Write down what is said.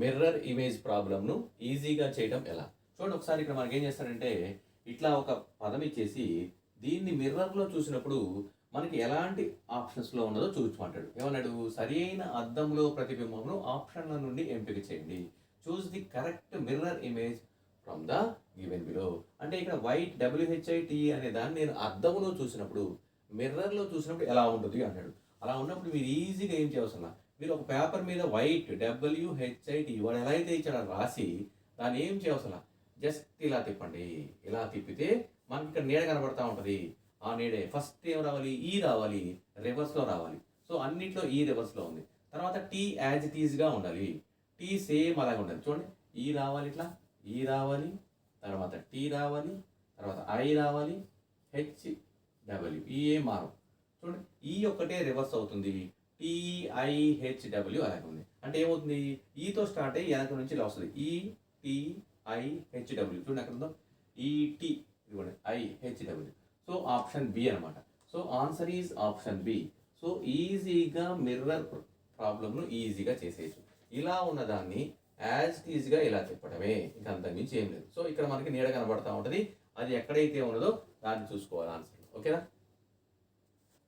Mirror image ప్రాబ్లమ్ను ఈజీగా చేయడం ఎలా? చూడండి ఒకసారి ఇక్కడ మనకి ఏం చేస్తారంటే ఇట్లా ఒక పదం ఇచ్చేసి దీన్ని మిర్రర్లో చూసినప్పుడు మనకి ఎలాంటి ఆప్షన్స్లో ఉన్నదో చూపించమంటాడు. ఏమన్నాడు? సరి అయిన అద్దంలో ప్రతిబింబంను ఆప్షన్ల నుండి ఎంపిక చేయండి. Choose the correct mirror image from the given below అంటే ఇక్కడ వైట్ డబ్ల్యూహెచ్ఐటి అనే దాన్ని నేను అద్దంలో చూసినప్పుడు మిర్రర్లో చూసినప్పుడు ఎలా ఉంటుంది అంటాడు అలా ఉన్నప్పుడు మీరు ఈజీగా ఏం చేయవలసిన మీరు ఒక పేపర్ మీద వైట్ డబ్ల్యూహెచ్ఐటి వాడు ఎలా అయితే ఇచ్చాడో రాసి దాన్ని ఏం చేయవలసిన జస్ట్ ఇలా తిప్పండి. ఇలా తిప్పితే మనకి ఇక్కడ నీడ కనబడతా ఉంటుంది. ఆ నీడే ఫస్ట్ ఏం రావాలి? ఈ రావాలి. రివర్స్లో రావాలి. సో అన్నిట్లో e ఈ రివర్స్లో ఉంది. తర్వాత టీ యాజ్ ఇట్ ఈజ్గా ఉండాలి. టీ సేమ్ అలాగే ఉండాలి. చూడండి. ఈ రావాలి ఇట్లా. ఈ రావాలి. తర్వాత టీ రావాలి. తర్వాత ఐ రావాలి. హెచ్ డబ్ల్యూ ఈ ఏ మారం చూడండి. ఈ ఒక్కటే రివర్స్ అవుతుంది. టిఐహెచ్డబ్ల్యూ అలాగే ఉంది అంటే ఏమవుతుంది? ఈతో స్టార్ట్ అయ్యి వెనక నుంచి ఇలా వస్తుంది. ఈటిఐహెచ్డబ్ల్యూ చూడండి అక్కడ ఉందో. E, ఈ ఇదిగోండి. ఐ సో ఆప్షన్ బి అనమాట so answer is option B so ఈజీగా మిర్రర్ ప్రాబ్లమ్ను ఈజీగా చేసేయచ్చు. ఇలా ఉన్నదాన్ని యాజ్ ఈజీగా ఇలా చెప్పడమే. ఇంకా అంతకుమించి ఏం లేదు. సో ఇక్కడ మనకి నీడ కనబడతా ఉంటుంది. అది ఎక్కడైతే ఉన్నదో దాన్ని చూసుకోవాలి ఆన్సర్ ఓకేనా?